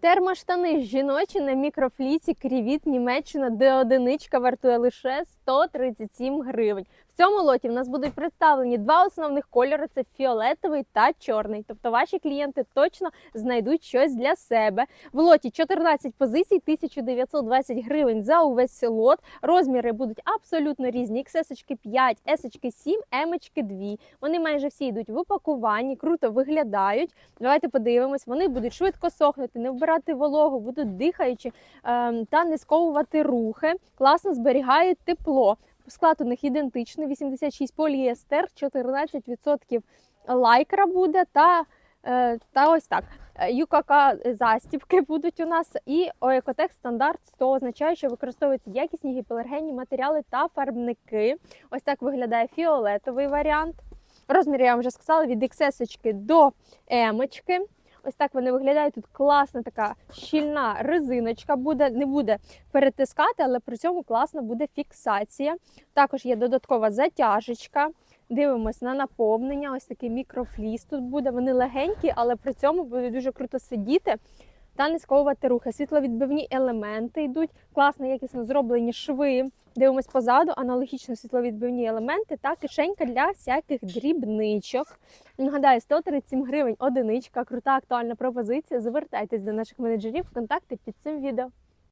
Термоштани жіночі на мікрофліці Крівіт Німеччина, де одиничка вартує лише 137 гривень. В цьому лоті в нас будуть представлені два основних кольори: це фіолетовий та чорний. Тобто ваші клієнти точно знайдуть щось для себе. В лоті 14 позицій, 1920 гривень за увесь лот. Розміри будуть абсолютно різні. XS 5, S 7, M 2. Вони майже всі йдуть в упакуванні, круто виглядають. Давайте подивимось. Вони будуть швидко сохнути, не вбирати вологу, будуть дихаючі ем, та не сковувати рухи. Класно зберігають тепло. Склад у них ідентичний: 86 поліестер, 14% лайкра буде та, е, та ось так. Е, ЮКК застібки будуть у нас і Оекотек стандарт 100 означає, що використовуються якісні гіпоалергенні матеріали та фарбники. Ось так виглядає фіолетовий варіант. Розмір я вам вже сказала від XS до M. Ось так вони виглядають. Тут класна така щільна резиночка буде, не буде перетискати, але при цьому класна буде фіксація. Також є додаткова затяжечка. Дивимось на наповнення. Ось такий мікрофліс тут буде. Вони легенькі, але при цьому будуть дуже круто сидіти та не сковувати рухи. Світловідбивні елементи йдуть, класно, якісно зроблені шви. Дивимось позаду, аналогічно світловідбивні елементи та кишенька для всяких дрібничок. Нагадаю, 137 гривень одиничка, крута актуальна пропозиція. Звертайтесь до наших менеджерів, контакти під цим відео.